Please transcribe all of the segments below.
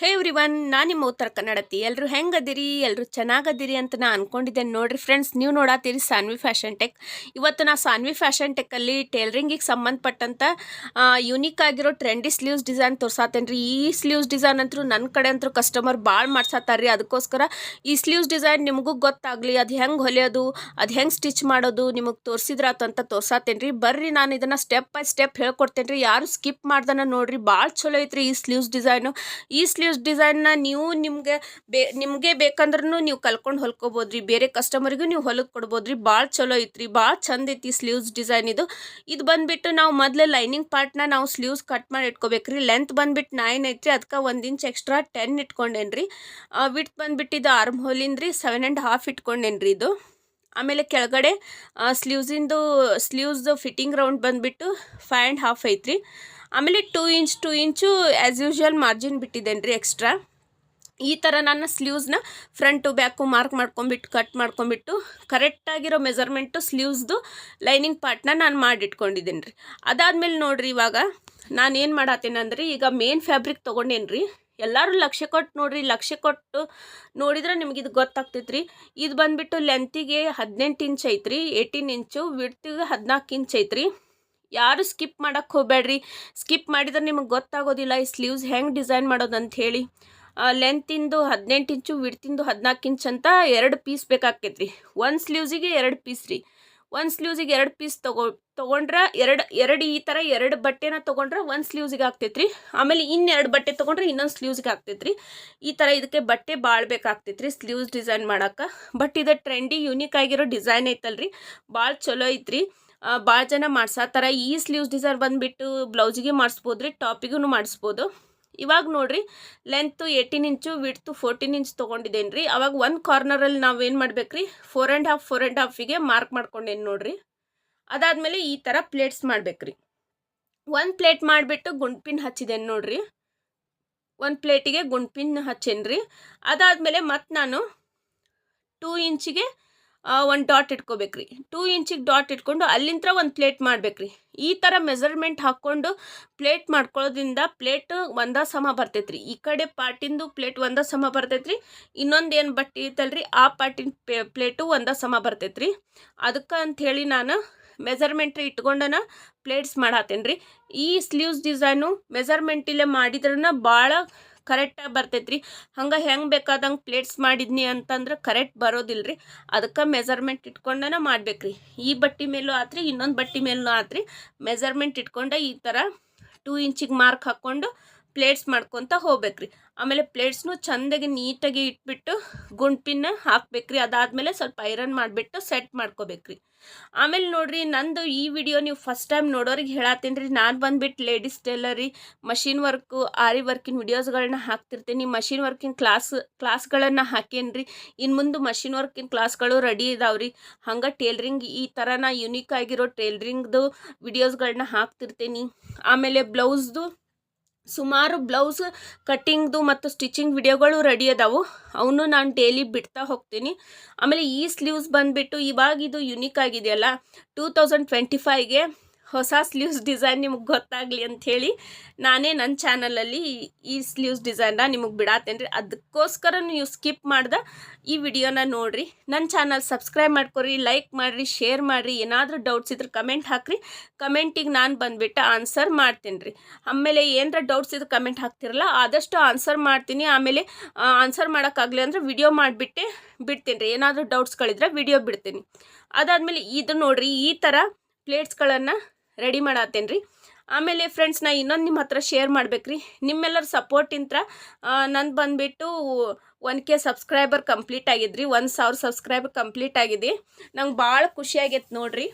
ಹೇ every one ನಾನು ನಿಮ್ಮ ಉತ್ತರ ಕನ್ನಡತಿ. ಎಲ್ಲರೂ ಹೆಂಗದಿರಿ? ಎಲ್ಲರೂ ಚೆನ್ನಾಗದಿರಿ ಅಂತ ನಾ ಅನ್ಕೊಂಡಿದ್ದೇನೆ ನೋಡ್ರಿ ಫ್ರೆಂಡ್ಸ್. ನೀವು ನೋಡತ್ತೀರಿ ಸಾನ್ವಿ ಫ್ಯಾಷನ್ ಟೆಕ್ ಇವತ್ತು ನಾ ಸಾನ್ವಿ ಫ್ಯಾಷನ್ ಟೆಕ್ಕಲ್ಲಿ ಟೇಲರಿಂಗಿಗೆ ಸಂಬಂಧಪಟ್ಟಂಥ ಯೂನಿಕ್ ಆಗಿರೋ ಟ್ರೆಂಡಿ ಸ್ಲೀವ್ಸ್ ಡಿಸೈನ್ ತೋರ್ಸಾತೇನೆ ರೀ. ಈ ಸ್ಲೀವ್ಸ್ ಡಿಸೈನ್ ಅಂತೂ ನನ್ನ ಕಡೆ ಅಂತೂ ಕಸ್ಟಮರ್ ಭಾಳ ಮಾಡ್ಸತ್ತಾರ್ರಿ ಅದಕ್ಕೋಸ್ಕರ ಈ ಸ್ಲೀವ್ಸ್ ಡಿಸೈನ್ ನಿಮಗೂ ಗೊತ್ತಾಗಲಿ. ಅದು ಹೆಂಗೆ ಹೊಲಿಯೋದು? ಅದು ಹೆಂಗೆ ಸ್ಟಿಚ್ ಮಾಡೋದು? ನಿಮಗೆ ತೋರಿಸಿದ್ರಾತಂತ ತೋರ್ಸಾತೇನೆ ರೀ. ಬರ್ರಿ, ನಾನು ಇದನ್ನು ಸ್ಟೆಪ್ ಬೈ ಸ್ಟೆಪ್ ಹೇಳ್ಕೊಡ್ತೇನೆ ರೀ. ಯಾರು ಸ್ಕಿಪ್ ಮಾಡ್ದನ ನೋಡ್ರಿ. ಭಾಳ ಚಲೋ ಐತ್ರಿ ಈ ಸ್ಲೀವ್ಸ್ ಡಿಸೈನು ಈ ಸ್ಲೀವ್ಸ್ ಡಿಸೈನ್ನ ನೀವು ನಿಮಗೆ ಬೇ, ನಿಮಗೆ ಬೇಕಂದ್ರೂ ನೀವು ಕಲ್ಕೊಂಡು ಹೊಲ್ಕೊಬೋದು ರೀ ಬೇರೆ ಕಸ್ಟಮರಿಗೂ ನೀವು ಹೊಲಕ್ಕೆ ಕೊಡ್ಬೋದು ರೀ ಭಾಳ ಚಲೋ ಐತ್ರಿ. ಭಾಳ ಚಂದ ಐತಿ ಸ್ಲೀವ್ಸ್ ಡಿಸೈನ್ ಇದು. ಇದು ಬಂದ್ಬಿಟ್ಟು ನಾವು ಮೊದಲೇ ಲೈನಿಂಗ್ ಪಾರ್ಟ್ನ ನಾವು ಸ್ಲೀವ್ಸ್ ಕಟ್ ಮಾಡಿ ಇಟ್ಕೋಬೇಕು ರೀ ಲೆಂತ್ ಬಂದುಬಿಟ್ಟು ನೈನ್ ಐತ್ರಿ. ಅದಕ್ಕೆ ಒಂದು ಇಂಚ್ ಎಕ್ಸ್ಟ್ರಾ ಟೆನ್ ಇಟ್ಕೊಂಡೇನಿ ರೀ ವಿಟ್ ಬಂದುಬಿಟ್ಟು ಇದು ಆರ್ಮ್ ಹೋಲಿಂದ ರೀ ಸೆವೆನ್ ಆ್ಯಂಡ್ ಹಾಫ್ ಇಟ್ಕೊಂಡೇನಿ ರೀ ಇದು. ಆಮೇಲೆ ಕೆಳಗಡೆ ಸ್ಲೀವ್ಸಿಂದು ಸ್ಲೀವ್ಸ್ದು ಫಿಟ್ಟಿಂಗ್ ರೌಂಡ್ ಬಂದುಬಿಟ್ಟು ಫೈವ್ ಆ್ಯಂಡ್ ಹಾಫ್ ಐತ್ರಿ. ಆಮೇಲೆ two inch two inch as usual margin ಬಿಟ್ಟಿದ್ದೇನೆ ರೀ ಎಕ್ಸ್ಟ್ರಾ ಈ ಥರ ನನ್ನ ಸ್ಲೀವ್ಸ್ನ ಫ್ರಂಟು ಬ್ಯಾಕು ಮಾರ್ಕ್ ಮಾಡ್ಕೊಂಬಿಟ್ಟು ಕಟ್ ಮಾಡ್ಕೊಂಬಿಟ್ಟು ಕರೆಕ್ಟಾಗಿರೋ ಮೆಜರ್ಮೆಂಟು ಸ್ಲೀವ್ಸ್ದು ಲೈನಿಂಗ್ ಪಾರ್ಟ್ನ ನಾನು ಮಾಡಿಟ್ಕೊಂಡಿದ್ದೀನಿ ರೀ ಅದಾದಮೇಲೆ ನೋಡಿರಿ ಇವಾಗ, ನಾನು ಏನು ಮಾಡತ್ತೇನೆ ಅಂದ್ರೆ ಈಗ ಮೇನ್ ಫ್ಯಾಬ್ರಿಕ್ ತೊಗೊಂಡೇನು ರೀ ಎಲ್ಲರೂ ಲಕ್ಷ್ಯ ಕೊಟ್ಟು ನೋಡಿರಿ ಲಕ್ಷ್ಯ ಕೊಟ್ಟು ನೋಡಿದ್ರೆ ನಿಮ್ಗೆ ಇದು ಗೊತ್ತಾಗ್ತೈತೆ ರೀ ಇದು ಬಂದುಬಿಟ್ಟು ಲೆಂತಿಗೆ ಹದಿನೆಂಟು ಇಂಚ್ ಐತ್ರಿ ಏಯ್ಟೀನ್ ಇಂಚು ವಿಡ್ತಿಗೆ ಹದಿನಾಲ್ಕು ಇಂಚ್ ಐತ್ರಿ. ಯಾರು ಸ್ಕಿಪ್ ಮಾಡೋಕ್ಕೆ ಹೋಗಬೇಡ್ರಿ. ಸ್ಕಿಪ್ ಮಾಡಿದ್ರೆ ನಿಮಗೆ ಗೊತ್ತಾಗೋದಿಲ್ಲ ಈ ಸ್ಲೀವ್ಸ್ ಹೆಂಗೆ ಡಿಸೈನ್ ಮಾಡೋದು ಅಂತ ಹೇಳಿ ಲೆಂತಿಂದು ಹದಿನೆಂಟು ಇಂಚು, ವಿಡ್ತಿಂದು ಹದಿನಾಲ್ಕು ಇಂಚ್ ಅಂತ ಎರಡು ಪೀಸ್ ಬೇಕಾಕೈತ್ರಿ. ಒಂದು ಸ್ಲೀವ್ಸಿಗೆ ಎರಡು ಪೀಸ್ ರೀ. ಒಂದು ಸ್ಲೀವ್ಸಿಗೆ ಎರಡು ಪೀಸ್ ತೊಗೊ, ತೊಗೊಂಡ್ರೆ ಎರಡು ಎರಡು ಈ ಥರ ಎರಡು ಬಟ್ಟೆನ ತೊಗೊಂಡ್ರೆ ಒಂದು ಸ್ಲೀವ್ಸಿಗೆ ಆಗ್ತೈತ್ರಿ. ಆಮೇಲೆ ಇನ್ನೆರಡು ಬಟ್ಟೆ ತೊಗೊಂಡ್ರೆ ಇನ್ನೊಂದು ಸ್ಲೀವ್ಸ್ಗೆ ಆಗ್ತೈತ್ರಿ. ಈ ಥರ ಇದಕ್ಕೆ ಬಟ್ಟೆ ಭಾಳ ಬೇಕಾಗ್ತೈತ್ರಿ ಸ್ಲೀವ್ಸ್ ಡಿಸೈನ್ ಮಾಡೋಕೆ. ಬಟ್ ಇದು ಟ್ರೆಂಡಿ, ಯೂನಿಕ್ ಆಗಿರೋ ಡಿಸೈನ್ ಐತಲ್ರಿ. ಭಾಳ ಚಲೋ ಐತ್ರಿ. ಭಾಳ ಜನ ಮಾಡ್ಸತ್ತಾರ. ಈ ಸ್ಲೀವ್ಸ್ ಡಿಸೈನ್ ಬಂದುಬಿಟ್ಟು ಬ್ಲೌಸಿಗೆ ಮಾಡಿಸ್ಬೋದು ರೀ ಟಾಪಿಗೂ ಮಾಡಿಸ್ಬೋದು. ಇವಾಗ ನೋಡಿರಿ length eighteen inch width fourteen inch ತೊಗೊಂಡಿದ್ದೇನೆ ರೀ ಅವಾಗ ಒಂದು ಕಾರ್ನರಲ್ಲಿ ನಾವು ಏನು ಮಾಡ್ಬೇಕು ರೀ four and half four and ಹಾಫಿಗೆ mark ಮಾಡ್ಕೊಂಡೇನು ನೋಡಿರಿ. ಅದಾದಮೇಲೆ ಈ ಥರ ಪ್ಲೇಟ್ಸ್ ಮಾಡ್ಬೇಕು ರೀ ಒಂದು ಪ್ಲೇಟ್ ಮಾಡಿಬಿಟ್ಟು ಗುಂಡ್ಪಿನ್ ಹಚ್ಚಿದ್ದೇನೆ ನೋಡಿರಿ. ಒಂದು ಪ್ಲೇಟಿಗೆ ಗುಂಡ್ಪಿನ್ ಹಚ್ಚೇನಿ ರೀ ಅದಾದಮೇಲೆ ಮತ್ತು ನಾನು ಟೂ ಇಂಚಿಗೆ ಒಂದು ಡಾಟ್ ಇಟ್ಕೋಬೇಕ್ರಿ. ಟೂ ಇಂಚಿಗೆ ಡಾಟ್ ಇಟ್ಕೊಂಡು ಅಲ್ಲಿಂತ್ರ ಒಂದು ಪ್ಲೇಟ್ ಮಾಡ್ಬೇಕ್ರಿ. ಈ ಥರ ಮೆಜರ್ಮೆಂಟ್ ಹಾಕ್ಕೊಂಡು ಪ್ಲೇಟ್ ಮಾಡ್ಕೊಳ್ಳೋದ್ರಿಂದ ಪ್ಲೇಟ್ ಒಂದ ಸಮ ಬರ್ತೈತ್ರಿ. ಈ ಕಡೆ ಪಾರ್ಟಿಂದು ಪ್ಲೇಟ್ ಒಂದ ಸಮ ಬರ್ತೈತ್ರಿ. ಇನ್ನೊಂದು ಏನು ಬಟ್ಟೆ ಐತಲ್ರಿ, ಆ ಪಾರ್ಟಿನ ಪ್ಲೇಟು ಒಂದ ಸಮ ಬರ್ತೈತ್ರಿ. ಅದಕ್ಕೆ ಅಂಥೇಳಿ ನಾನು ಮೆಜರ್ಮೆಂಟ್ ಇಟ್ಕೊಂಡನ ಪ್ಲೇಟ್ಸ್ ಮಾಡತ್ತೇನೆ ರೀ ಈ ಸ್ಲೀವ್ಸ್ ಡಿಸೈನು ಮೆಜರ್ಮೆಂಟಿಲ್ಲೇ ಮಾಡಿದ್ರನ ಭಾಳ ಕರೆಕ್ಟಾಗಿ ಬರ್ತೈತ್ರಿ. ಹಂಗೆ ಹೆಂಗೆ ಬೇಕಾದಂಗೆ ಪ್ಲೇಟ್ಸ್ ಮಾಡಿದ್ನಿ ಅಂತಂದ್ರೆ ಕರೆಕ್ಟ್ ಬರೋದಿಲ್ಲ ರೀ ಅದಕ್ಕೆ ಮೆಜರ್ಮೆಂಟ್ ಇಟ್ಕೊಂಡನ ಮಾಡ್ಬೇಕ್ರಿ. ಈ ಬಟ್ಟೆ ಮೇಲೂ ಆತ್ರಿ, ಇನ್ನೊಂದು ಬಟ್ಟೆ ಮೇಲೂ ಆತ್ರಿ. ಮೆಜರ್ಮೆಂಟ್ ಇಟ್ಕೊಂಡ ಈ ಥರ ಟೂ ಇಂಚಿಗೆ ಮಾರ್ಕ್ ಹಾಕ್ಕೊಂಡು ಪ್ಲೇಟ್ಸ್ ಮಾಡ್ಕೊತ ಹೋಗ್ಬೇಕ್ರಿ. ಆಮೇಲೆ ಪ್ಲೇಟ್ಸ್ನು ಚೆಂದಾಗಿ ನೀಟಾಗಿ ಇಟ್ಬಿಟ್ಟು ಗುಂಡ್ಪಿನ್ನ ಹಾಕ್ಬೇಕ್ರಿ. ಅದಾದಮೇಲೆ ಸ್ವಲ್ಪ ಐರನ್ ಮಾಡಿಬಿಟ್ಟು ಸೆಟ್ ಮಾಡ್ಕೋಬೇಕ್ರಿ. ಆಮೇಲೆ ನೋಡ್ರಿ, ನಂದು ಈ ವಿಡಿಯೋ ನೀವು ಫಸ್ಟ್ ಟೈಮ್ ನೋಡೋರಿಗೆ ಹೇಳತ್ತೀನಿ ರೀ. ನಾನು ಬಂದ್ಬಿಟ್ಟು ಲೇಡೀಸ್ ಟೇಲರಿ ಮಷಿನ್ ವರ್ಕು ಆರಿ ವರ್ಕಿನ ವಿಡಿಯೋಸ್ಗಳನ್ನ ಹಾಕ್ತಿರ್ತೀನಿ. ಮಷಿನ್ ವರ್ಕಿನ ಕ್ಲಾಸ್ ಕ್ಲಾಸ್ಗಳನ್ನು ಹಾಕೇನಿ ರೀ. ಇನ್ನು ಮುಂದೆ ಮಷಿನ್ ವರ್ಕಿನ ಕ್ಲಾಸ್ಗಳು ರೆಡಿ ಇದಾವೆ ರೀ. ಹಂಗೆ ಟೇಲ್ರಿಂಗ್ ಈ ಥರ ನಾ ಯುನೀಕ್ ಆಗಿರೋ ಟೇಲ್ರಿಂಗ್ದು ವಿಡಿಯೋಸ್ಗಳನ್ನ ಹಾಕ್ತಿರ್ತೀನಿ. ಆಮೇಲೆ ಬ್ಲೌಸ್ದು ಸುಮಾರು ಬ್ಲೌಸ್ ಕಟ್ಟಿಂಗ್ದು ಮತ್ತು ಸ್ಟಿಚಿಂಗ್ ವಿಡಿಯೋಗಳು ರೆಡಿ ಅದಾವು. ಅವನು ನಾನು ಡೈಲಿ ಬಿಡ್ತಾ ಹೋಗ್ತೀನಿ. ಆಮೇಲೆ ಈ ಸ್ಲೀವ್ಸ್ ಬಂದುಬಿಟ್ಟು ಇವಾಗ ಇದು ಯುನೀಕ್ ಆಗಿದೆಯಲ್ಲ ಟೂ ತೌಸಂಡ್ ಟ್ವೆಂಟಿ ಫೈವ್ಗೆ ಹೊಸ ಸ್ಲೀವ್ಸ್ ಡಿಸೈನ್ ನಿಮಗೆ ಗೊತ್ತಾಗಲಿ ಅಂಥೇಳಿ ನಾನೇ ನನ್ನ ಚಾನಲಲ್ಲಿ ಈ ಸ್ಲೀವ್ಸ್ ಡಿಸೈನ್ನ ನಿಮಗೆ ಬಿಡಾತೇನೆ ರೀ ಅದಕ್ಕೋಸ್ಕರ ನೀವು ಸ್ಕಿಪ್ ಮಾಡ್ದೆ ಈ ವಿಡಿಯೋನ ನೋಡಿರಿ. ನನ್ನ ಚಾನಲ್ ಸಬ್ಸ್ಕ್ರೈಬ್ ಮಾಡ್ಕೊರಿ, ಲೈಕ್ ಮಾಡಿರಿ, ಶೇರ್ ಮಾಡಿರಿ. ಏನಾದರೂ ಡೌಟ್ಸ್ ಇದ್ರೆ ಕಮೆಂಟ್ ಹಾಕಿರಿ. ಕಮೆಂಟಿಗೆ ನಾನು ಬಂದುಬಿಟ್ಟು ಆನ್ಸರ್ ಮಾಡ್ತೀನಿ ರೀ ಆಮೇಲೆ ಏನರ ಡೌಟ್ಸ್ ಇದ್ರೆ ಕಮೆಂಟ್ ಹಾಕ್ತಿರಲ್ಲ, ಆದಷ್ಟು ಆನ್ಸರ್ ಮಾಡ್ತೀನಿ. ಆಮೇಲೆ ಆನ್ಸರ್ ಮಾಡೋಕ್ಕಾಗಲಿ ಅಂದರೆ ವಿಡಿಯೋ ಮಾಡಿಬಿಟ್ಟೆ ಬಿಡ್ತೀನಿ ರೀ ಏನಾದರೂ ಡೌಟ್ಸ್ಗಳಿದ್ರೆ ವಿಡಿಯೋ ಬಿಡ್ತೀನಿ. ಅದಾದಮೇಲೆ ಇದು ನೋಡಿರಿ, ಈ ಥರ ಪ್ಲೇಟ್ಸ್ಗಳನ್ನು ರೆಡಿ ಮಾಡತ್ತೇನೆ ರೀ ಆಮೇಲೆ ಫ್ರೆಂಡ್ಸ್ ನಾ ಇನ್ನೊಂದು ನಿಮ್ಮ ಹತ್ರ ಶೇರ್ ಮಾಡ್ಬೇಕ್ರಿ. ನಿಮ್ಮೆಲ್ಲರ ಸಪೋರ್ಟಿಂತ್ರ ನಂದು ಬಂದುಬಿಟ್ಟು ಒನ್ ಕೆ ಸಬ್ಸ್ಕ್ರೈಬರ್ ಕಂಪ್ಲೀಟ್ ಆಗಿದ್ರಿ. ಒಂದು ಸಾವಿರ ಸಬ್ಸ್ಕ್ರೈಬರ್ ಕಂಪ್ಲೀಟ್ ಆಗಿದೆ. ನಂಗೆ ಭಾಳ ಖುಷಿ ಆಗೈತೆ ನೋಡಿರಿ.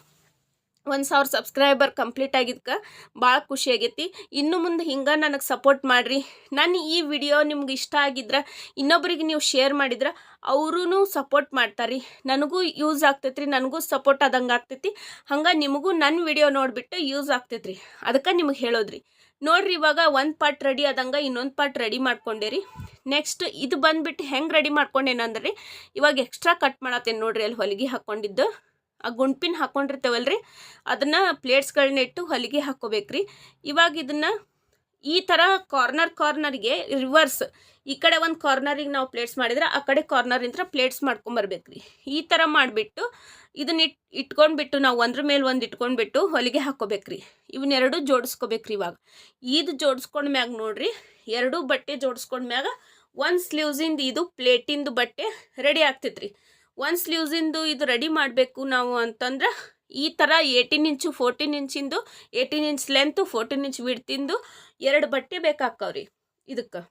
ಒಂದು ಸಾವಿರ ಸಬ್ಸ್ಕ್ರೈಬರ್ ಕಂಪ್ಲೀಟ್ ಆಗಿದ್ಕೆ ಭಾಳ ಖುಷಿ ಆಗೈತಿ. ಇನ್ನು ಮುಂದೆ ಹಿಂಗೆ ನನಗೆ ಸಪೋರ್ಟ್ ಮಾಡಿರಿ. ನಾನು ಈ ವಿಡಿಯೋ ನಿಮ್ಗೆ ಇಷ್ಟ ಆಗಿದ್ರೆ, ಇನ್ನೊಬ್ರಿಗೆ ನೀವು ಶೇರ್ ಮಾಡಿದ್ರೆ ಅವರೂ ಸಪೋರ್ಟ್ ಮಾಡ್ತಾರೆ. ನನಗೂ ಯೂಸ್ ಆಗ್ತೈತೆ ನನಗೂ ಸಪೋರ್ಟ್ ಆದಂಗೆ ಆಗ್ತೈತಿ. ಹಂಗೆ ನಿಮಗೂ ನನ್ನ ವಿಡಿಯೋ ನೋಡಿಬಿಟ್ಟು ಯೂಸ್ ಆಗ್ತೈತೆ ರೀ ಅದಕ್ಕೆ ನಿಮಗೆ ಹೇಳೋದ್ರಿ. ನೋಡ್ರಿ ಇವಾಗ ಒಂದು ಪಾರ್ಟ್ ರೆಡಿ ಆದಂಗೆ ಇನ್ನೊಂದು ಪಾರ್ಟ್ ರೆಡಿ ಮಾಡ್ಕೊಂಡೆ ರೀ ನೆಕ್ಸ್ಟ್ ಇದು ಬಂದುಬಿಟ್ಟು ಹೆಂಗೆ ರೆಡಿ ಮಾಡ್ಕೊಂಡೇನಂದ್ರೆ, ಇವಾಗ ಎಕ್ಸ್ಟ್ರಾ ಕಟ್ ಮಾಡತ್ತೇನೆ ನೋಡ್ರಿ ಅಲ್ಲಿ ಹೊಲಿಗೆ ಹಾಕ್ಕೊಂಡಿದ್ದು ಆ ಗುಂಡ್ಪಿನ ಹಾಕ್ಕೊಂಡಿರ್ತೇವಲ್ರಿ ಅದನ್ನು ಪ್ಲೇಟ್ಸ್ಗಳನ್ನ ಇಟ್ಟು ಹೊಲಿಗೆ ಹಾಕ್ಕೋಬೇಕ್ರಿ ಇವಾಗ ಇದನ್ನು ಈ ಥರ ಕಾರ್ನರ್ ಕಾರ್ನರ್ಗೆ ರಿವರ್ಸ್ ಈ ಕಡೆ ಒಂದು ಕಾರ್ನರಿಗೆ ನಾವು ಪ್ಲೇಟ್ಸ್ ಮಾಡಿದ್ರೆ ಆ ಕಡೆ ಕಾರ್ನರಿಂದ ಪ್ಲೇಟ್ಸ್ ಮಾಡ್ಕೊಂಬರ್ಬೇಕು ರೀ ಈ ಥರ ಮಾಡಿಬಿಟ್ಟು ಇದನ್ನ ಇಟ್, ಇಟ್ಕೊಂಡ್ಬಿಟ್ಟು ನಾವು ಒಂದ್ರ ಮೇಲೆ ಒಂದು ಇಟ್ಕೊಂಡ್ಬಿಟ್ಟು ಹೊಲಿಗೆ ಹಾಕ್ಕೋಬೇಕು ರೀ ಇವನ್ನೆರಡು ಜೋಡಿಸ್ಕೋಬೇಕ್ರಿ ಇವಾಗ. ಇದು ಜೋಡಿಸ್ಕೊಂಡ ಮ್ಯಾಗ ನೋಡ್ರಿ, ಎರಡೂ ಬಟ್ಟೆ ಜೋಡಿಸ್ಕೊಂಡ್ಮ್ಯಾಗ ಒಂದು ಸ್ಲೀವ್ಸಿಂದ ಇದು ಪ್ಲೇಟಿಂದು ಬಟ್ಟೆ ರೆಡಿ ಆಗ್ತೈತೆ ರೀ ಒಂದು ಸ್ಲೀವ್ಸಿಂದು ಇದು ರೆಡಿ ಮಾಡಬೇಕು ನಾವು ಅಂತಂದ್ರೆ, ಈ ಥರ eighteen inch fourteen ಇಂಚಿಂದು eighteen inch length fourteen inch ಬಿಡ್ತಿಂದು ಎರಡು ಬಟ್ಟೆ ಬೇಕಾಕ್ಕವ್ರಿ ಇದಕ್ಕೆ.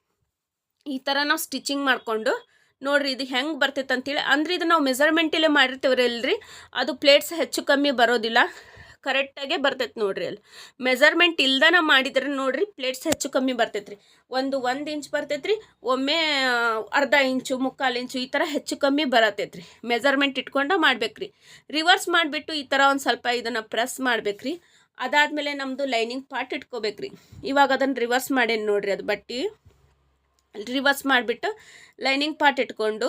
ಈ ಥರ ನಾವು ಸ್ಟಿಚಿಂಗ್ ಮಾಡಿಕೊಂಡು, ನೋಡ್ರಿ ಇದು ಹೆಂಗೆ ಬರ್ತೈತೆ ಅಂತೇಳಿ ಅಂದ್ರೆ ಇದು ನಾವು ಮೆಸರ್ಮೆಂಟಲ್ಲೇ ಮಾಡಿರ್ತೀವ್ರಲ್ರಿ ಅದು ಪ್ಲೇಟ್ಸ್ ಹೆಚ್ಚು ಕಮ್ಮಿ ಬರೋದಿಲ್ಲ. ಕರೆಕ್ಟಾಗೆ ಬರ್ತೈತೆ ನೋಡ್ರಿ ಅಲ್ಲಿ. ಮೆಜರ್ಮೆಂಟ್ ಇಲ್ದನ ಮಾಡಿದ್ರೆ ನೋಡ್ರಿ ಪ್ಲೇಟ್ಸ್ ಹೆಚ್ಚು ಕಮ್ಮಿ ಬರ್ತೈತ್ರಿ. ಒಂದು ಒಂದು ಇಂಚ್ ಬರ್ತೈತ್ರಿ, ಒಮ್ಮೆ ಅರ್ಧ ಇಂಚು ಮುಕ್ಕಾಲು ಇಂಚು ಈ ಥರ ಹೆಚ್ಚು ಕಮ್ಮಿ ಬರತೈತ್ರಿ. ಮೆಜರ್ಮೆಂಟ್ ಇಟ್ಕೊಂಡು ಮಾಡ್ಬೇಕ್ರಿ. ರಿವರ್ಸ್ ಮಾಡಿಬಿಟ್ಟು ಈ ಥರ ಒಂದು ಸ್ವಲ್ಪ ಇದನ್ನು ಪ್ರೆಸ್ ಮಾಡ್ಬೇಕ್ರಿ. ಅದಾದಮೇಲೆ ನಮ್ಮದು ಲೈನಿಂಗ್ ಪಾರ್ಟ್ ಇಟ್ಕೋಬೇಕು ರೀ ಇವಾಗ ಅದನ್ನು ರಿವರ್ಸ್ ಮಾಡೇನಿ ನೋಡ್ರಿ ಅದು ಬಟ್ಟೆ. ರಿವರ್ಸ್ ಮಾಡಿಬಿಟ್ಟು ಲೈನಿಂಗ್ ಪಾರ್ಟ್ ಇಟ್ಕೊಂಡು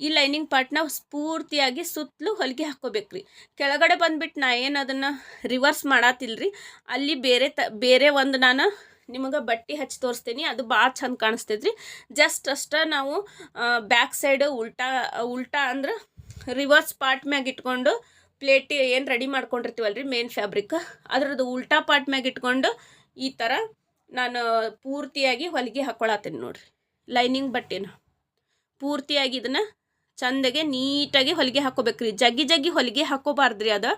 ಈ ಲೈನಿಂಗ್ ಪಾರ್ಟ್ನ ಪೂರ್ತಿಯಾಗಿ ಸುತ್ತಲೂ ಹೊಲಿಗೆ ಹಾಕ್ಕೋಬೇಕು ರೀ ಕೆಳಗಡೆ ಬಂದ್ಬಿಟ್ಟು ನಾ ಏನು ಅದನ್ನು ರಿವರ್ಸ್ ಮಾಡತ್ತಿಲ್ಲ ಅಲ್ಲಿ ಬೇರೆ ತ, ಬೇರೆ ಒಂದು ನಾನು ನಿಮಗೆ ಬಟ್ಟೆ ಹಚ್ಚಿ ತೋರಿಸ್ತೀನಿ. ಅದು ಭಾಳ ಚಂದ ಕಾಣಿಸ್ತೈತೆ ರೀ ಜಸ್ಟ್ ಅಷ್ಟೇ ನಾವು ಬ್ಯಾಕ್ ಸೈಡ್ ಉಲ್ಟಾ ಉಲ್ಟಾ ಅಂದ್ರೆ ರಿವರ್ಸ್ ಪಾರ್ಟ್ ಮ್ಯಾಗ ಇಟ್ಕೊಂಡು ಪ್ಲೇಟ್ ಏನು ರೆಡಿ ಮಾಡ್ಕೊಂಡಿರ್ತೀವಲ್ಲ ರೀ ಮೇನ್ ಫ್ಯಾಬ್ರಿಕ್ ಅದ್ರದ್ದು ಉಲ್ಟಾ ಪಾರ್ಟ್ ಮ್ಯಾಗ ಇಟ್ಕೊಂಡು ಈ ಥರ ನಾನು ಪೂರ್ತಿಯಾಗಿ ಹೊಲಿಗೆ ಹಾಕ್ಕೊಳತ್ತೀನಿ ನೋಡಿರಿ. ಲೈನಿಂಗ್ ಬಟ್ಟೆನ. ಪೂರ್ತಿಯಾಗಿ ಇದನ್ನು ಚಂದಗೆ ನೀಟಾಗಿ ಹೊಲಿಗೆ ಹಾಕೋಬೇಕ್ರಿ. ಜಗ್ಗಿ ಜಗ್ಗಿ ಹೊಲಿಗೆ ಹಾಕೋಬಾರ್ದ್ರಿ ಅದು.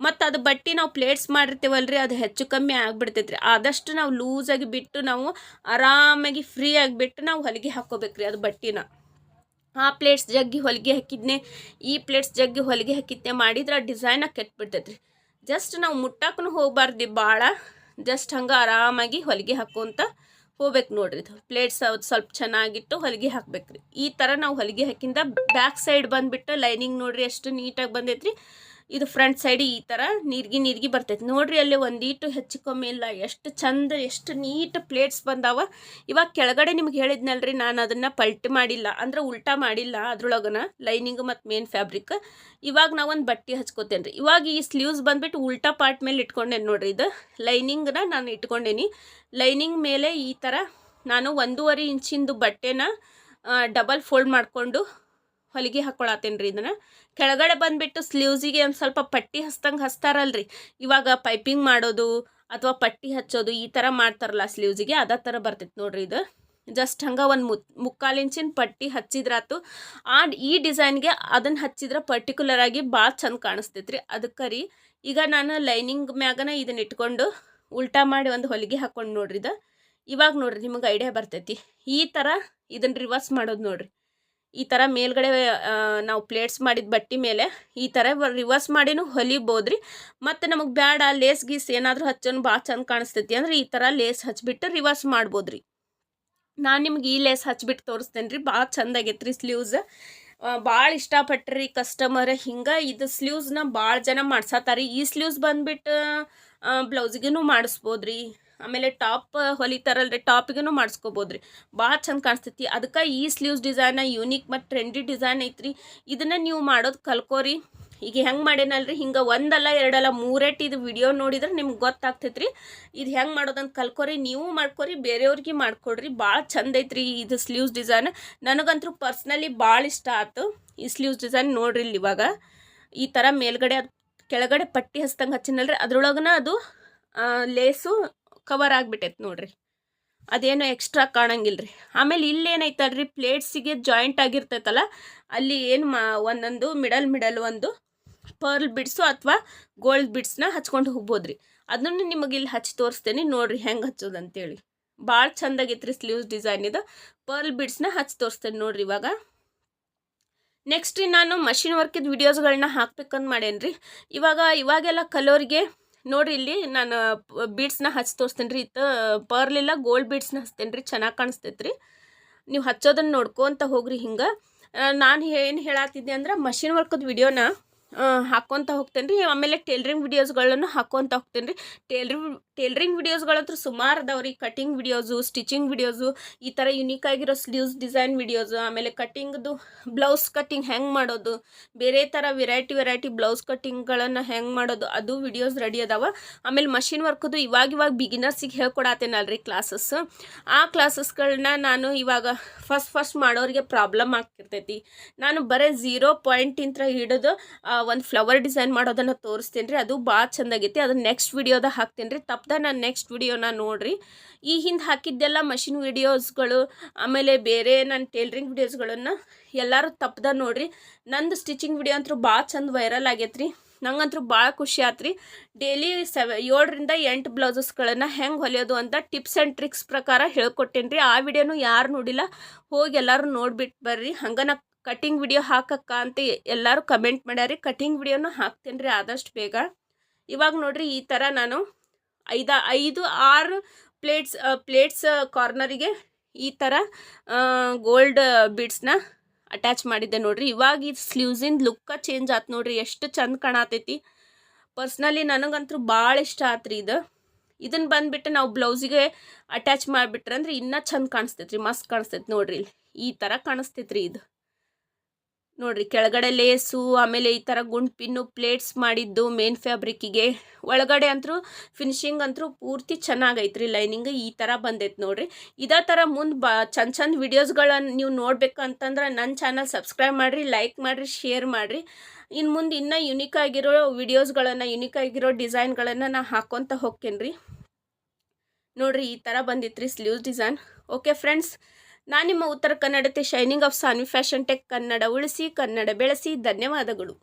ಮತ್ತು ಅದು ಬಟ್ಟೆ ನಾವು ಪ್ಲೇಟ್ಸ್ ಮಾಡಿರ್ತೀವಲ್ರಿ, ಅದು ಹೆಚ್ಚು ಕಮ್ಮಿ ಆಗಿಬಿಡ್ತೈತ್ರಿ. ಆದಷ್ಟು ನಾವು ಲೂಸಾಗಿ ಬಿಟ್ಟು ನಾವು ಆರಾಮಾಗಿ ಫ್ರೀ ಆಗಿಬಿಟ್ಟು ನಾವು ಹೊಲಿಗೆ ಹಾಕೋಬೇಕ್ರಿ ಅದು ಬಟ್ಟೆನ. ಆ ಪ್ಲೇಟ್ಸ್ ಜಗ್ಗಿ ಹೊಲಿಗೆ ಹಾಕಿದ್ನೆ, ಈ ಪ್ಲೇಟ್ಸ್ ಜಗ್ಗಿ ಹೊಲಿಗೆ ಹಾಕಿದ್ನೆ ಮಾಡಿದ್ರೆ ಆ ಡಿಸೈನ ಕೆಟ್ಬಿಡ್ತೈತ್ರಿ. ಜಸ್ಟ್ ನಾವು ಮುಟ್ಟಕ್ಕೂ ಹೋಗ್ಬಾರ್ದು ಭಾಳ ಜಸ್ಟ್ ಹಂಗೆ ಆರಾಮಾಗಿ ಹೊಲಿಗೆ ಹಾಕ್ಕೊಂತ ಹೋಗ್ಬೇಕು ನೋಡ್ರಿ. ಪ್ಲೇಟ್ಸ್ ಅದು ಸ್ವಲ್ಪ ಚೆನ್ನಾಗಿಟ್ಟು ಹೊಲಿಗೆ ಹಾಕ್ಬೇಕ್ರಿ. ಈ ಥರ ನಾವು ಹೊಲಿಗೆ ಹಾಕಿಂದ ಬ್ಯಾಕ್ ಸೈಡ್ ಬಂದುಬಿಟ್ಟು ಲೈನಿಂಗ್ ನೋಡ್ರಿ, ಎಷ್ಟು ನೀಟಾಗಿ ಬಂದೈತ್ರಿ. ಇದು ಫ್ರಂಟ್ ಸೈಡ್ ಈ ಥರ ನೀರ್ಗಿ ನೀರ್ಗಿ ಬರ್ತೈತಿ. ನೋಡ್ರಿ ಅಲ್ಲಿ ಒಂದೀಟು ಹೆಚ್ಚು ಕಮ್ಮಿ ಇಲ್ಲ. ಎಷ್ಟು ಚಂದ, ಎಷ್ಟು ನೀಟ್ ಪ್ಲೇಟ್ಸ್ ಬಂದಾವ. ಇವಾಗ ಕೆಳಗಡೆ ನಿಮ್ಗೆ ಹೇಳಿದ್ನಲ್ರಿ, ನಾನು ಅದನ್ನು ಪಲ್ಟಿ ಮಾಡಿಲ್ಲ. ಅಂದ್ರೆ ಉಲ್ಟಾ ಮಾಡಿಲ್ಲ ಅದ್ರೊಳಗನ ಲೈನಿಂಗ್ ಮತ್ತು ಮೇನ್ ಫ್ಯಾಬ್ರಿಕ್ ಇವಾಗ ನಾವು ಒಂದು ಬಟ್ಟೆ ಹಚ್ಕೋತೇನೆ ರೀ ಇವಾಗ ಈ ಸ್ಲೀವ್ಸ್ ಬಂದ್ಬಿಟ್ಟು ಉಲ್ಟಾ ಪಾರ್ಟ್ ಮೇಲೆ ಇಟ್ಕೊಂಡೆ ನೋಡ್ರಿ ಇದು. ಲೈನಿಂಗ್ನ ನಾನು ಇಟ್ಕೊಂಡೇನಿ. ಲೈನಿಂಗ್ ಮೇಲೆ ಈ ಥರ ನಾನು ಒಂದೂವರೆ ಇಂಚಿಂದು ಬಟ್ಟೆನ ಡಬಲ್ ಫೋಲ್ಡ್ ಮಾಡಿಕೊಂಡು ಹೊಲಿಗೆ ಹಾಕ್ಕೊಳತ್ತೇನೆ ರೀ ಇದನ್ನು. ಕೆಳಗಡೆ ಬಂದುಬಿಟ್ಟು ಸ್ಲೀವ್ಸಿಗೆ ಒಂದು ಸ್ವಲ್ಪ ಪಟ್ಟಿ ಹಸ್ತಂಗೆ ಹಸ್ತಾರಲ್ರಿ. ಇವಾಗ ಪೈಪಿಂಗ್ ಮಾಡೋದು ಅಥವಾ ಪಟ್ಟಿ ಹಚ್ಚೋದು ಈ ಥರ ಮಾಡ್ತಾರಲ್ಲ ಸ್ಲೀವ್ಸಿಗೆ, ಅದೇ ಥರ ಬರ್ತೈತೆ ನೋಡ್ರಿ ಇದು. ಜಸ್ಟ್ ಹಂಗೆ ಒಂದು ಮುತ್, ಮುಕ್ಕಾಲು ಇಂಚಿನ ಪಟ್ಟಿ ಹಚ್ಚಿದ್ರಾತು ಆ ಈ ಡಿಸೈನ್ಗೆ ಅದನ್ನು ಹಚ್ಚಿದ್ರೆ ಪರ್ಟಿಕ್ಯುಲರ್ ಆಗಿ ಭಾಳ ಚಂದ ಕಾಣಿಸ್ತೈತೆ ರೀ ಅದಕ್ಕೆ ರೀ ಈಗ ನಾನು ಲೈನಿಂಗ್ ಮ್ಯಾಗನ ಇದನ್ನ ಇಟ್ಕೊಂಡು ಉಲ್ಟಾ ಮಾಡಿ ಒಂದು ಹೊಲಿಗೆ ಹಾಕ್ಕೊಂಡು ನೋಡ್ರಿ ಇದು. ಇವಾಗ ನೋಡ್ರಿ ನಿಮಗೆ ಐಡಿಯಾ ಬರ್ತೈತಿ. ಈ ಥರ ಇದನ್ನು ರಿವರ್ಸ್ ಮಾಡೋದು ನೋಡ್ರಿ. ಈ ಥರ ಮೇಲ್ಗಡೆ ನಾವು ಪ್ಲೇಟ್ಸ್ ಮಾಡಿದ ಬಟ್ಟೆ ಮೇಲೆ ಈ ಥರ ರಿವರ್ಸ್ ಮಾಡಿನೂ ಹೊಲಿಬೋದು ರೀ ಮತ್ತು ನಮಗೆ ಬೇಡ ಲೇಸ್ ಗೀಸ್ ಏನಾದರೂ ಹಚ್ಚೋನು ಭಾಳ ಚಂದ ಕಾಣಿಸ್ತೈತಿ. ಅಂದ್ರೆ ಈ ಥರ ಲೇಸ್ ಹಚ್ಚಿಬಿಟ್ಟು ರಿವರ್ಸ್ ಮಾಡ್ಬೋದು ರೀ ನಾನು ನಿಮ್ಗೆ ಈ ಲೇಸ್ ಹಚ್ಬಿಟ್ಟು ತೋರಿಸ್ತೇನೆ ರೀ ಭಾಳ ಚಂದ ಆಗೈತೆ ರೀ ಸ್ಲೀವ್ಸ್ ಭಾಳ ಇಷ್ಟಪಟ್ರಿ ಕಸ್ಟಮರ್ ಹಿಂಗೆ ಇದು ಸ್ಲೀವ್ಸ್ನ ಭಾಳ ಜನ ಮಾಡ್ಸತ್ತಾರಿ ಈ ಸ್ಲೀವ್ಸ್ ಬಂದ್ಬಿಟ್ಟು ಬ್ಲೌಸ್ಗೂ ಮಾಡಿಸ್ಬೋದು ರೀ ಆಮೇಲೆ ಟಾಪ್ ಹೊಲಿತಾರಲ್ರಿ ಟಾಪ್ಗೂ ಮಾಡಿಸ್ಕೋಬೋದು ರೀ ಭಾಳ ಚಂದ ಕಾಣಿಸ್ತೈತಿ ಅದಕ್ಕೆ ಈ ಸ್ಲೀವ್ಸ್ ಡಿಸೈನ ಯೂನಿಕ್ ಮತ್ತು ಟ್ರೆಂಡಿ ಡಿಸೈನ್ ಐತ್ರಿ. ಇದನ್ನು ನೀವು ಮಾಡೋದು ಕಲ್ಕೋರಿ. ಈಗ ಹೆಂಗೆ ಮಾಡೇನಲ್ರಿ? ಹಿಂಗೆ ಒಂದಲ್ಲ, ಎರಡಲ್ಲ ಮೂರೇಟ್ ಇದು ವಿಡಿಯೋ ನೋಡಿದ್ರೆ ನಿಮ್ಗೆ ಗೊತ್ತಾಗ್ತೈತೆ ರೀ ಇದು ಹೆಂಗೆ ಮಾಡೋದಂತ ಕಲ್ಕೋರಿ. ನೀವು ಮಾಡ್ಕೊರಿ, ಬೇರೆಯವ್ರಿಗೆ ಮಾಡ್ಕೊಡ್ರಿ. ಭಾಳ ಚಂದ ಐತ್ರಿ ಇದು ಸ್ಲೀವ್ಸ್ ಡಿಸೈನ್ ನನಗಂತೂ ಪರ್ಸ್ನಲಿ ಭಾಳ ಇಷ್ಟ ಆಯ್ತು ಈ ಸ್ಲೀವ್ಸ್ ಡಿಸೈನ್ ನೋಡ್ರಿ ಇಲ್ಲಿ ಇವಾಗ. ಈ ಥರ ಮೇಲ್ಗಡೆ ಕೆಳಗಡೆ ಪಟ್ಟಿ ಹಚ್ತಂಗೆ ಹಚ್ಚಿನಲ್ರಿ. ಅದ್ರೊಳಗನ ಅದು ಲೇಸು ಕವರ್ ಆಗಿಬಿಟ್ಟೈತೆ ನೋಡ್ರಿ. ಅದೇನು ಎಕ್ಸ್ಟ್ರಾ ಕಾಣಂಗಿಲ್ಲ ರೀ ಆಮೇಲೆ ಇಲ್ಲೇನೈತಲ್ರಿ ಪ್ಲೇಟ್ಸಿಗೆ ಜಾಯಿಂಟ್ ಆಗಿರ್ತೈತಲ್ಲ, ಅಲ್ಲಿ ಏನು ಮಾ, ಒಂದೊಂದು ಮಿಡಲ್ ಮಿಡಲ್ ಒಂದು ಪರ್ಲ್ ಬಿಡ್ಸು ಅಥವಾ ಗೋಲ್ಡ್ ಬಿಡ್ಸ್ನ ಹಚ್ಕೊಂಡು ಹೋಗ್ಬೋದ್ರಿ. ಅದನ್ನು ನಿಮಗೆ ಇಲ್ಲಿ ಹಚ್ಚಿ ತೋರಿಸ್ತೇನೆ, ನೋಡ್ರಿ ಹೆಂಗೆ ಹಚ್ಚೋದು ಅಂತೇಳಿ. ಭಾಳ ಚಂದಾಗೈತೆ ರೀ ಸ್ಲೀವ್ಸ್ ಡಿಸೈನ್ ಇದು ಪರ್ಲ್ ಬಿಡ್ಸ್ನ ಹಚ್ಚಿ ತೋರಿಸ್ತೇನೆ ನೋಡ್ರಿ ಇವಾಗ. ನೆಕ್ಸ್ಟ್ ನಾನು ಮಷಿನ್ ವರ್ಕಿದ ವೀಡಿಯೋಸ್ಗಳನ್ನ ಹಾಕ್ಬೇಕಂತ ಮಾಡೇನಿ ರೀ ಇವಾಗ, ಇವಾಗೆಲ್ಲ ಕಲೋರಿಗೆ ನೋಡ್ರಿ ಇಲ್ಲಿ ನಾನು ಬೀಡ್ಸ್ನ ಹಚ್ಚಿ ತೋರಿಸ್ತೇನೆ ರೀ ಇತ್ತು ಪರ್ಲಿಲ್ಲ ಗೋಲ್ಡ್ ಬೀಡ್ಸ್ನ ಹಚ್ತೇನೆ ರೀ ಚೆನ್ನಾಗಿ ಕಾಣಿಸ್ತೈತೆ ರೀ ನೀವು ಹಚ್ಚೋದನ್ನು ನೋಡ್ಕೊತ ಹೋಗ್ರಿ ಹಿಂಗೆ. ನಾನು ಏನು ಹೇಳತ್ತಿದ್ದೆ ಅಂದ್ರೆ ಮಷಿನ್ ವರ್ಕದ ವಿಡಿಯೋನ ಹಾಕ್ಕೊತ ಹೋಗ್ತೇನೆ ರೀ ಆಮೇಲೆ ಟೇಲ್ರಿಂಗ್ ವಿಡಿಯೋಸ್ಗಳನ್ನು ಹಾಕ್ಕೊತ ಹೋಗ್ತೇನೆ ರೀ ಟೇಲ್ರಿಂಗ್ ಟೇಲ್ರಿಂಗ್ ವಿಡಿಯೋಸ್ಗಳಂತೂ ಸುಮಾರು ಅದಾವ್ರಿ ಕಟಿಂಗ್ ವಿಡಿಯೋಸು, ಸ್ಟಿಚಿಂಗ್ ವಿಡಿಯೋಸು, ಈ ಥರ ಯುನೀಕ್ ಆಗಿರೋ ಸ್ಲೀವ್ಸ್ ಡಿಸೈನ್ ವಿಡಿಯೋಸು, ಆಮೇಲೆ ಕಟ್ಟಿಂಗ್ದು ಬ್ಲೌಸ್ ಕಟ್ಟಿಂಗ್ ಹೆಂಗೆ ಮಾಡೋದು, ಬೇರೆ ಥರ ವೆರೈಟಿ ವೆರೈಟಿ ಬ್ಲೌಸ್ ಕಟ್ಟಿಂಗ್ಗಳನ್ನು ಹೆಂಗೆ ಮಾಡೋದು, ಅದು ವಿಡಿಯೋಸ್ ರೆಡಿ ಅದಾವ. ಆಮೇಲೆ ಮಷಿನ್ ವರ್ಕದು ಇವಾಗ ಇವಾಗ ಬಿಗಿನರ್ಸಿಗೆ ಹೇಳ್ಕೊಡತ್ತೇನಲ್ರಿ ಕ್ಲಾಸಸ್ ಆ ಕ್ಲಾಸಸ್ಗಳನ್ನ ನಾನು ಇವಾಗ ಫಸ್ಟ್ ಫಸ್ಟ್ ಮಾಡೋರಿಗೆ ಪ್ರಾಬ್ಲಮ್ ಆಗ್ತಿರ್ತೈತಿ. ನಾನು ಬರೀ ಝೀರೋ ಪಾಯಿಂಟಿಂತ್ರ ಹಿಡಿದು ಒಂದು ಫ್ಲವರ್ ಡಿಸೈನ್ ಮಾಡೋದನ್ನು ತೋರಿಸ್ತೀನಿ ರೀ ಅದು ಭಾಳ ಚಂದಾಗೈತಿ. ಅದನ್ನ ನೆಕ್ಸ್ಟ್ ವಿಡಿಯೋದಾಗ ಹಾಕ್ತೀನಿ ರೀ ತಪ್ಪದ ನಾನು ನೆಕ್ಸ್ಟ್ ವಿಡಿಯೋನ ನೋಡಿರಿ. ಈ ಹಿಂದೆ ಹಾಕಿದ್ದೆಲ್ಲ ಮಷಿನ್ ವಿಡಿಯೋಸ್ಗಳು ಆಮೇಲೆ ಬೇರೆ ನನ್ನ ಟೇಲ್ರಿಂಗ್ ವಿಡಿಯೋಸ್ಗಳನ್ನು ಎಲ್ಲರೂ ತಪ್ಪದ ನೋಡ್ರಿ. ನಂದು ಸ್ಟಿಚಿಂಗ್ ವಿಡಿಯೋ ಅಂತೂ ಭಾಳ ಚಂದ ವೈರಲ್ ಆಗೈತ್ರಿ. ನಂಗಂತೂ ಭಾಳ ಖುಷಿ ಆತ್ರಿ. ಡೈಲಿ ಸೆವೆ ಏಳರಿಂದ ಎಂಟು ಬ್ಲೌಸಸ್ಗಳನ್ನು ಹೆಂಗೆ ಹೊಲಿಯೋದು ಅಂತ ಟಿಪ್ಸ್ ಆ್ಯಂಡ್ ಟ್ರಿಕ್ಸ್ ಪ್ರಕಾರ ಹೇಳ್ಕೊಟ್ಟೇನಿ ರೀ ಆ ವಿಡಿಯೋನು ಯಾರು ನೋಡಿಲ್ಲ, ಹೋಗಿ ಎಲ್ಲರೂ ನೋಡಿಬಿಟ್ಟು ಬರ್ರಿ. ಹಂಗೆ ನಾ ಕಟಿಂಗ್ ವಿಡಿಯೋ ಹಾಕಕ್ಕ ಅಂತ ಎಲ್ಲರೂ ಕಮೆಂಟ್ ಮಾಡ್ಯಾರಿ. ಕಟಿಂಗ್ ವಿಡಿಯೋನು ಹಾಕ್ತೇನೆ ರೀ ಆದಷ್ಟು ಬೇಗ. ಇವಾಗ ನೋಡ್ರಿ ಈ ಥರ ನಾನು ಐದು ಐದು, ಆರು ಪ್ಲೇಟ್ಸ್ ಪ್ಲೇಟ್ಸ್ ಕಾರ್ನರಿಗೆ ಈ ಥರ ಗೋಲ್ಡ್ ಬೀಡ್ಸ್ನ ಅಟ್ಯಾಚ್ ಮಾಡಿದ್ದೆ ನೋಡ್ರಿ. ಇವಾಗ ಇದು ಸ್ಲೀವ್ಸಿಂದ ಲುಕ್ಕ ಚೇಂಜ್ ಆಯ್ತು ನೋಡ್ರಿ. ಎಷ್ಟು ಚಂದ ಕಾಣತೈತಿ. ಪರ್ಸ್ನಲಿ ನನಗಂತೂ ಭಾಳ ಇಷ್ಟ ಆತ್ರಿ ಇದು. ಇದನ್ನು ಬಂದುಬಿಟ್ಟು ನಾವು ಬ್ಲೌಸಿಗೆ ಅಟ್ಯಾಚ್ ಮಾಡಿಬಿಟ್ರೆ ಅಂದ್ರೆ ಇನ್ನೂ ಚಂದ ಕಾಣಿಸ್ತೈತ್ರಿ. ಮಸ್ತ್ ಕಾಣಿಸ್ತೈತೆ ನೋಡ್ರಿ. ಇಲ್ಲಿ ಈ ಥರ ಕಾಣಿಸ್ತೈತ್ರಿ ಇದು. ನೋಡ್ರಿ ಕೆಳಗಡೆ ಲೇಸು ಆಮೇಲೆ ಈ ಥರ ಗುಂಡು ಪಿನ್ನು ಪ್ಲೇಟ್ಸ್ ಮಾಡಿದ್ದು ಮೇನ್ ಫ್ಯಾಬ್ರಿಕ್ಕಿಗೆ ಒಳಗಡೆ ಅಂತೂ ಫಿನಿಶಿಂಗ್ ಅಂತೂ ಪೂರ್ತಿ ಚೆನ್ನಾಗೈತ್ರಿ ಲೈನಿಂಗ್ ಈ ಥರ ಬಂದೈತೆ ನೋಡ್ರಿ. ಇದೇ ಥರ ಮುಂದೆ ಬ, ಚಂದ ಚಂದ ವಿಡಿಯೋಸ್ಗಳನ್ನು ನೀವು ನೋಡ್ಬೇಕು ಅಂತಂದ್ರೆ ನನ್ನ ಚಾನಲ್ ಸಬ್ಸ್ಕ್ರೈಬ್ ಮಾಡಿರಿ ಲೈಕ್ ಮಾಡಿರಿ ಶೇರ್ ಮಾಡಿರಿ. ಇನ್ನು ಮುಂದೆ ಇನ್ನೂ ಯುನೀಕ್ ಆಗಿರೋ ವಿಡಿಯೋಸ್ಗಳನ್ನು ಯುನೀಕ್ ಆಗಿರೋ ಡಿಸೈನ್ಗಳನ್ನು ನಾ ಹಾಕ್ಕೊತ ಹೋಗ್ತೇನೆ ರೀ ನೋಡ್ರಿ, ಈ ಥರ ಬಂದಿತ್ತು ರೀ ಸ್ಲೀವ್ಸ್ ಡಿಸೈನ್ ಓಕೆ ಫ್ರೆಂಡ್ಸ್ ನಾನು ನಿಮ್ಮ ಉತ್ತರ ಕನ್ನಡತೆ shining of Sanvi fashion tech Kannada ಉಳಿಸಿ ಕನ್ನಡ ಬೆಳೆಸಿ ಧನ್ಯವಾದಗಳು.